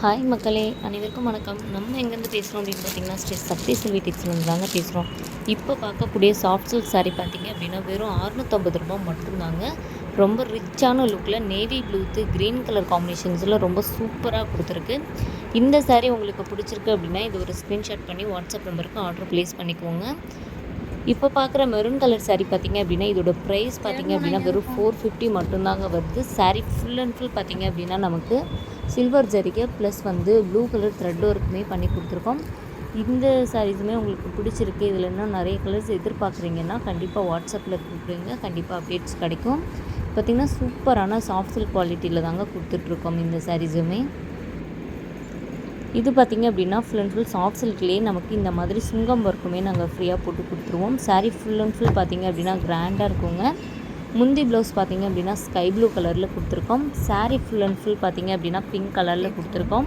Hi மக்களே அனைவருக்கும் வணக்கம். நம்ம எங்கேருந்து பேசுகிறோம் அப்படின்னு பார்த்தீங்கன்னா ஸ்ரீ சக்தி செல்வி டிப்ஸ்லேருந்து தாங்க பேசுகிறோம் இப்போ பார்க்கக்கூடிய சாஃப்ட் சில்க் saree பார்த்தீங்க அப்படின்னா வெறும் அறுநூத்தம்பது ரூபாய் மட்டும்தாங்க. ரொம்ப ரிச்சான லுக்கில் நேவி ப்ளூத்து க்ரீன் கலர் காம்பினேஷன்ஸில் ரொம்ப சூப்பராக கொடுத்துருக்கு. இந்த saree உங்களுக்கு பிடிச்சிருக்கு அப்படின்னா இது ஒரு ஸ்க்ரீன்ஷாட் பண்ணி வாட்ஸ்அப் நம்பருக்கு ஆர்டர் ப்ளேஸ் பண்ணிக்கோங்க. இப்போ பார்க்குற மெரூன் கலர் சாரீ பார்த்தீங்க அப்படின்னா இதோட ப்ரைஸ் பார்த்தீங்க அப்படின்னா வெறும் ஃபோர் ஃபிஃப்டி மட்டும்தாங்க வருது. சாரீ ஃபுல் அண்ட் ஃபுல் பார்த்தீங்க அப்படின்னா நமக்கு சில்வர் ஜரிகை ப்ளஸ் வந்து ப்ளூ கலர் த்ரெட் ஒர்க்குமே பண்ணி கொடுத்துருக்கோம். இந்த சாரீஸுமே உங்களுக்கு பிடிச்சிருக்கு இதில் இன்னும் நிறைய கலர்ஸ் எதிர்பார்க்குறீங்கன்னா கண்டிப்பாக வாட்ஸ்அப்பில் கூப்பிடுங்க கண்டிப்பாக அப்டேட்ஸ் கிடைக்கும். பார்த்திங்கன்னா சூப்பரான சாஃப்ட் சில்க் குவாலிட்டியில் தாங்க கொடுத்துட்ருக்கோம் இந்த சாரீஸுமே இது பார்த்திங்க அப்படின்னா ஃபுல் அண்ட் ஃபுல் சாஃப்ட் சில்க்லேயே நமக்கு இந்த மாதிரி சுங்கம் ஒர்க்குமே நாங்கள் ஃப்ரீயாக போட்டு கொடுத்துருவோம். சாரீ ஃபுல் அண்ட் ஃபுல் பார்த்திங்க அப்படின்னா கிராண்டாக இருக்குங்க. முந்தி ப்ளவுஸ் பார்த்திங்க அப்படின்னா ஸ்கை ப்ளூ கலரில் கொடுத்துருக்கோம். சாரீ ஃபுல் அண்ட் ஃபுல் பார்த்திங்க அப்படின்னா பிங்க் கலரில் கொடுத்துருக்கோம்.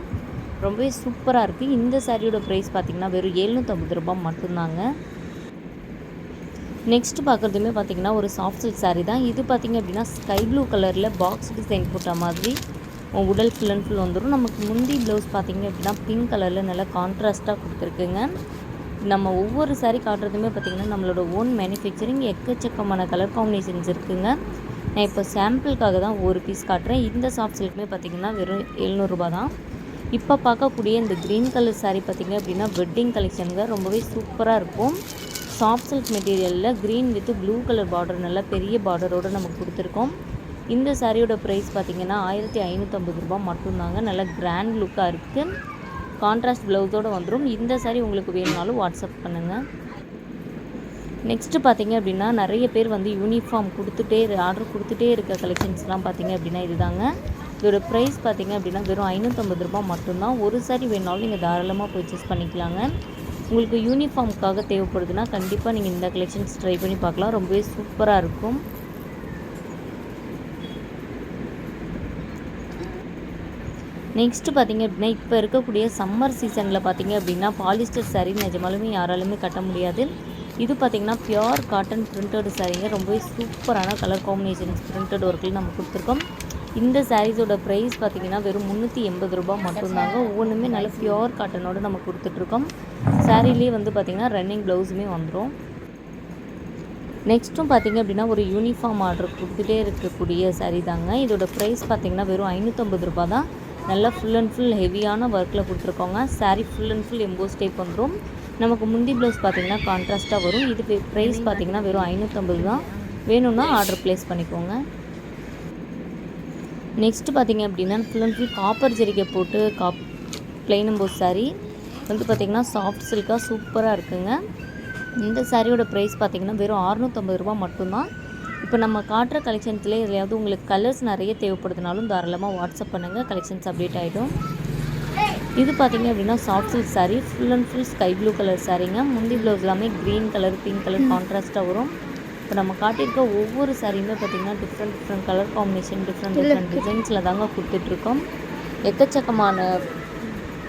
ரொம்பவே சூப்பராக இருக்குது இந்த சாரியோட ப்ரைஸ் பார்த்திங்கன்னா வெறும் எழுநூற்றம்பது ரூபாய் மட்டும்தாங்க. நெக்ஸ்ட் பார்க்குறதுமே பார்த்திங்கன்னா ஒரு சாஃப்ட் சில்க் சாரீ தான். இது பார்த்திங்க அப்படின்னா ஸ்கை ப்ளூ கலரில் பாக்ஸ் டிசைன் போட்ட மாதிரி உடல் ஃபுல் அண்ட் ஃபுல் வந்துடும் நமக்கு முந்தி ப்ளவுஸ் பார்த்திங்க அப்படின்னா பிங்க் கலரில் நல்லா கான்ட்ராஸ்ட்டாக கொடுத்துருக்குங்க. நம்ம ஒவ்வொரு saree காட்டுறதுமே பார்த்திங்கன்னா நம்மளோட ஓன் மேனுஃபேக்சரிங் எக்கச்சக்கமான கலர் காம்பினேஷன்ஸ் இருக்குதுங்க நான் இப்போ சாம்பிளுக்காக தான் ஒரு பீஸ் காட்டுறேன். இந்த சாஃப்ட் சில்க்குமே பார்த்திங்கன்னா வெறும் எழுநூறுபா தான். இப்போ பார்க்கக்கூடிய இந்த க்ரீன் கலர் சாரீ பார்த்திங்க அப்படின்னா வெட்டிங் கலெக்ஷனுங்க ரொம்பவே சூப்பராக இருக்கும். சாஃப்ட் சில்க் மெட்டீரியலில் green with blue colour border நல்லா பெரிய பார்டரோடு நமக்கு கொடுத்துருக்கோம். இந்த சாரியோட ப்ரைஸ் பார்த்திங்கன்னா ஆயிரத்தி ஐநூற்றம்பது ரூபாய் மட்டும்தாங்க. நல்லா கிராண்ட் லுக்காக இருக்குது கான்ட்ராஸ்ட் ப்ளவுஸோடு வந்துடும் இந்த சாரி உங்களுக்கு வேணுனாலும் வாட்ஸ்அப் பண்ணுங்கள் நெக்ஸ்ட்டு பார்த்தீங்க அப்படின்னா நிறைய பேர் வந்து யூனிஃபார்ம் கொடுத்துட்டே ஆர்டர் கொடுத்துட்டே இருக்க கலெக்ஷன்ஸ்லாம் பார்த்தீங்க அப்படின்னா இதுதாங்க. இதோட ப்ரைஸ் பார்த்தீங்க அப்படின்னா வெறும் ஐநூற்றம்பது ரூபாய் மட்டும்தான். ஒரு சாரி வேணாலும் நீங்கள் தாராளமாக பர்ச்சேஸ் பண்ணிக்கலாங்க. உங்களுக்கு யூனிஃபார்முக்காக தேவைப்படுதுன்னா கண்டிப்பாக நீங்கள் இந்த கலெக்ஷன்ஸ் ட்ரை பண்ணி பார்க்கலாம். ரொம்பவே சூப்பராக இருக்கும். நெக்ஸ்ட்டு பார்த்தீங்க அப்படின்னா இப்போ இருக்கக்கூடிய சம்மர் சீசனில் பார்த்தீங்க அப்படின்னா பாலிஸ்டர் saree நிஜமாலுமே யாராலுமே கட்ட முடியாது. இது பார்த்தீங்கன்னா பியோர் காட்டன் பிரிண்டட் சாரீங்க ரொம்பவே சூப்பரான கலர் காம்பினேஷன்ஸ் பிரிண்டட் ஒர்க்கில் நம்ம கொடுத்துருக்கோம். இந்த சாரீஸோட ப்ரைஸ் பார்த்தீங்கன்னா வெறும் முந்நூற்றி எண்பது ரூபாய் மட்டும்தாங்க. ஒவ்வொன்றுமே நல்ல பியோர் காட்டனோடு நம்ம கொடுத்துட்ருக்கோம். சாரீலேயே வந்து பார்த்திங்கன்னா ரன்னிங் ப்ளவுஸுமே வந்துடும் நெக்ஸ்ட்டும் பார்த்தீங்க அப்படின்னா ஒரு யூனிஃபார்ம் ஆர்டர் கொடுத்துட்டே இருக்கக்கூடிய சாரீ தாங்க இதோட ப்ரைஸ் பார்த்தீங்கன்னா வெறும் ஐநூற்றம்பது ரூபா தான். நல்லா ஃபுல் அண்ட் ஃபுல் ஹெவியான ஒர்க்கில் கொடுத்துருக்கோங்க. Saree full and full emboss type வந்துடும் நமக்கு முந்தி ப்ளவுஸ் பார்த்தீங்கன்னா கான்ட்ராஸ்ட்டாக வரும். இது ப்ரைஸ் பார்த்தீங்கன்னா வெறும் ஐநூற்றம்பது தான். வேணும்னா ஆர்டர் ப்ளேஸ் பண்ணிக்கோங்க. நெக்ஸ்ட்டு பார்த்தீங்க அப்படின்னா ஃபுல் அண்ட் ஃபுல் காப்பர் ஜெரிகை போட்டு காப் பிளைன் எம்போஸ் saree. வந்து பார்த்திங்கன்னா சாஃப்ட் சில்காக சூப்பராக இருக்குங்க. இந்த சாரியோட ப்ரைஸ் பார்த்தீங்கன்னா வெறும் அறுநூற்றம்பது ரூபா மட்டும்தான். இப்போ நம்ம காட்டுற கலெக்ஷன்ஸ்ல எதுலையாவது உங்களுக்கு கலர்ஸ் நிறைய தேவைப்படுதுனாலும் தாராளமாக வாட்ஸ்அப் பண்ணுங்கள் கலெக்ஷன்ஸ் அப்டேட் ஆகிடும் இது பார்த்தீங்க அப்படின்னா soft silk saree full and full sky blue colour சாரீங்க முந்தி ப்ளவுஸ் எல்லாமே க்ரீன் கலர் பிங்க் கலர் கான்ட்ராஸ்ட்டாக வரும். இப்போ நம்ம காட்டியிருக்க ஒவ்வொரு சாரியுமே பார்த்தீங்கன்னா different different colour combination different different டிசைன்ஸில் தாங்க கொடுத்துட்ருக்கோம். எக்கச்சக்கமான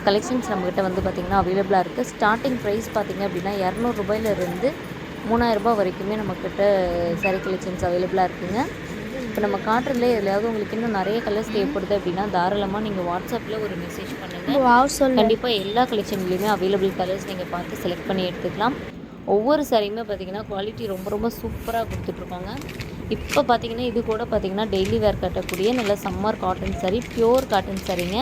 கலெக்ஷன்ஸ் நம்மக்கிட்ட வந்து பார்த்திங்கன்னா அவைலபிளாக இருக்குது ஸ்டார்டிங் ப்ரைஸ் பார்த்திங்க அப்படின்னா இரநூறுபாயிலிருந்து மூணாயிரரூபா வரைக்குமே நம்மக்கிட்ட saree கலெக்ஷன்ஸ் அவைலபிளாக இருக்குங்க. இப்போ நம்ம காட்டுறதுல எதுலையாவது உங்களுக்கு இன்னும் நிறைய கலர்ஸ் தேவைப்படுது அப்படின்னா தாராளமாக நீங்கள் வாட்ஸ்அப்பில் ஒரு மெசேஜ் பண்ணுங்கள் கண்டிப்பாக எல்லா கலெக்ஷன்லேயுமே அவைலபிள் கலர்ஸ் நீங்கள் பார்த்து செலக்ட் பண்ணி எடுத்துக்கலாம். ஒவ்வொரு சாரியுமே பார்த்தீங்கன்னா குவாலிட்டி ரொம்ப ரொம்ப சூப்பராக கொடுத்துட்ருக்காங்க. இப்போ பார்த்தீங்கன்னா இது கூட பார்த்தீங்கன்னா டெய்லி வேர் கட்டக்கூடிய நல்ல summer cotton saree pure cotton சாரீங்க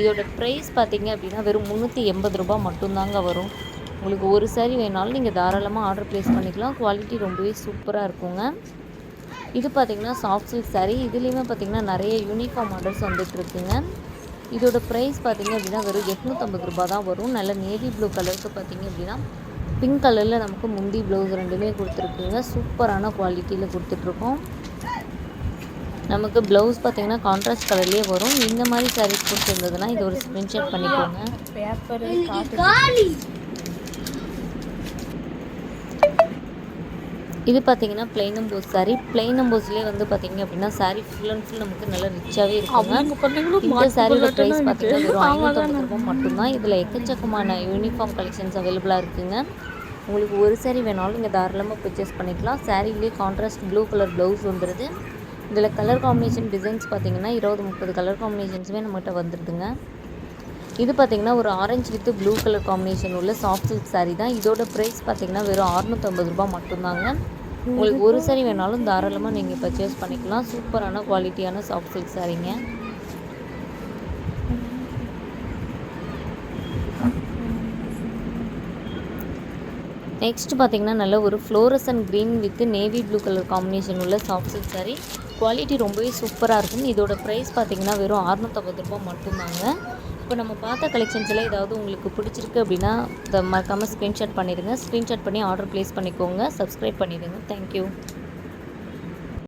இதோட ப்ரைஸ் பார்த்தீங்க அப்படின்னா வெறும் முந்நூற்றி எண்பது ரூபாய் மட்டும்தாங்க வரும். உங்களுக்கு ஒரு saree வேணாலும் நீங்கள் தாராளமாக ஆர்டர் ப்ளேஸ் பண்ணிக்கலாம். குவாலிட்டி ரொம்பவே சூப்பராக இருக்குங்க. இது பார்த்திங்கன்னா சாஃப்ட் சில்க் சாரீ இதுலேயுமே பார்த்திங்கன்னா நிறைய யூனிஃபார்ம் ஆர்டர்ஸ் வந்துட்டுருக்குங்க இதோட ப்ரைஸ் பார்த்தீங்க அப்படின்னா வெறும் எட்நூற்றம்பது ரூபா தான் வரும். நல்ல நேவி ப்ளூ கலருக்கு பார்த்தீங்க அப்படின்னா பிங்க் கலரில் நமக்கு முந்தி ப்ளவுஸ் ரெண்டுமே கொடுத்துருக்குங்க. சூப்பரான குவாலிட்டியில் கொடுத்துட்ருக்கோம். நமக்கு ப்ளவுஸ் பார்த்தீங்கன்னா கான்ட்ராஸ்ட் கலர்லேயே வரும். இந்த மாதிரி சாரீஸ் கொடுத்துருந்ததுன்னா இது ஒரு ஸ்க்ரீன்ஷாட் பண்ணிக்கோங்க. பேப்பர் இது பார்த்தீங்கன்னா பிளைன் எம்போஸ் saree. பிளைன் எம்போஸ்லேயே வந்து பார்த்தீங்க அப்படின்னா saree ஃபுல் அண்ட் ஃபுல் நமக்கு நல்லா ரிச்சாகவே பண்ணீங்களும் இந்த சாரியோட ப்ரைஸ் பார்த்தீங்கன்னா வெறும் ஐநூற்றம்பது ரூபாய் மட்டும்தான். இதில் எக்கச்சக்கமான யூனிஃபார்ம் கலெக்ஷன்ஸ் அவைலபிளாக இருக்குங்க. உங்களுக்கு ஒரு saree வேணாலும் நீங்கள் தாராளமாக பர்ச்சேஸ் பண்ணிக்கலாம். சாரீலேயே கான்ட்ராஸ்ட் ப்ளூ கலர் ப்ளவுஸ் வந்துடுது இதில் கலர் காம்பினேஷன் டிசைன்ஸ் பார்த்தீங்கன்னா இருபது முப்பது கலர் காம்பினேஷன்ஸுமே நம்மகிட்ட வந்துடுதுங்க இது பார்த்தீங்கன்னா ஒரு orange with blue colour combination உள்ள சாஃப்ட் சில்க் சாரீ தான். இதோட ப்ரைஸ் பார்த்தீங்கன்னா வெறும் அறுநூத்தம்பது ரூபாய் மட்டும்தாங்க. உங்களுக்கு ஒரு சாரி வேணாலும் தாராளமாக நீங்கள் பர்ச்சேஸ் பண்ணிக்கலாம். சூப்பரான குவாலிட்டியான சாஃப்ட் சில்க் சாரீங்க நெக்ஸ்ட் பார்த்தீங்கன்னா நல்ல ஒரு fluorescent green with navy blue colour combination உள்ள சாஃப்ட் சில்க் saree. குவாலிட்டி ரொம்பவே சூப்பராக இருக்கும். இதோட ப்ரைஸ் பார்த்தீங்கன்னா வெறும் அறுநூற்றம்பது ரூபாய் மட்டும்தாங்க. இப்போ நம்ம பார்த்த கலெக்ஷன்ஸில் ஏதாவது உங்களுக்கு பிடிச்சிருக்கு அப்படின்னா இதை மறக்காமல் ஸ்க்ரீன்ஷாட் பண்ணிடுங்க. ஸ்க்ரீன்ஷாட் பண்ணி ஆர்டர் ப்ளேஸ் பண்ணிக்கோங்க. சப்ஸ்கிரைப் பண்ணிடுங்க. Thank you